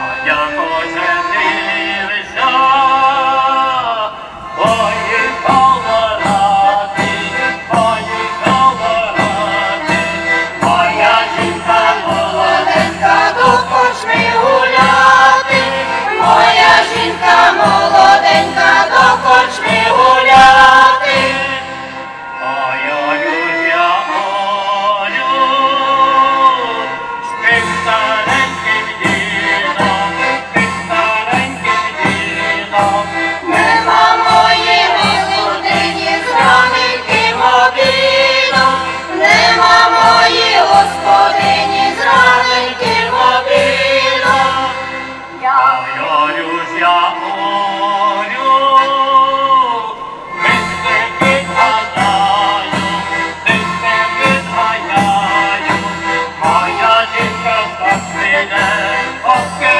啊呀好甜 Thank you.